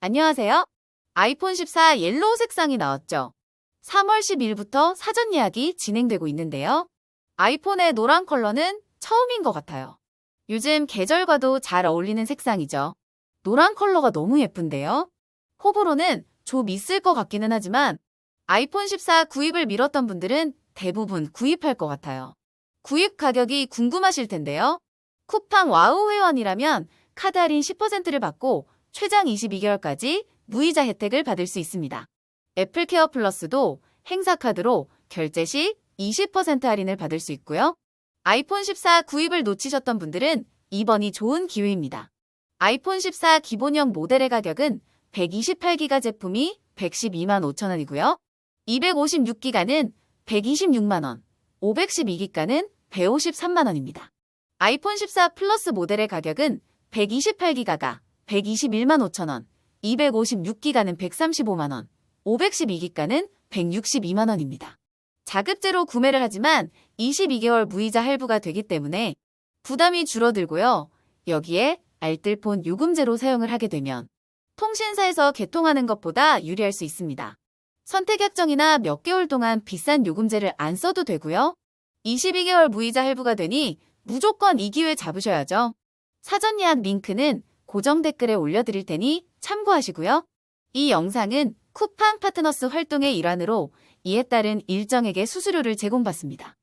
안녕하세요. 아이폰 14 옐로우 색상이 나왔죠. 3월 10일부터 사전 예약이 진행되고 있는데요. 아이폰의 노란 컬러는 처음인 것 같아요. 요즘 계절과도 잘 어울리는 색상이죠. 노란 컬러가 너무 예쁜데요. 호불호는 좀 있을 것 같기는 하지만 아이폰 14 구입을 미뤘던 분들은 대부분 구입할 것 같아요. 구입 가격이 궁금하실 텐데요. 쿠팡 와우 회원이라면 카드 할인 10%를 받고 최장 22개월까지 무이자 혜택을 받을 수 있습니다. 애플케어 플러스도 행사 카드로 결제 시 20% 할인을 받을 수 있고요. 아이폰 14 구입을 놓치셨던 분들은 이번이 좋은 기회입니다. 아이폰 14 기본형 모델의 가격은 128기가 제품이 112만 5천 원이고요. 256기가는 126만 원, 512기가는 153만 원입니다. 아이폰 14 플러스 모델의 가격은 128기가가 121만 5천 원, 256기가는 135만 원, 512기가는 162만 원입니다. 자급제로 구매를 하지만 22개월 무이자 할부가 되기 때문에 부담이 줄어들고요. 여기에 알뜰폰 요금제로 사용을 하게 되면 통신사에서 개통하는 것보다 유리할 수 있습니다. 선택 약정이나 몇 개월 동안 비싼 요금제를 안 써도 되고요. 22개월 무이자 할부가 되니 무조건 이 기회 잡으셔야죠. 사전 예약 링크는 고정 댓글에 올려드릴 테니 참고하시고요. 이 영상은 쿠팡 파트너스 활동의 일환으로 이에 따른 일정에게 수수료를 제공받습니다.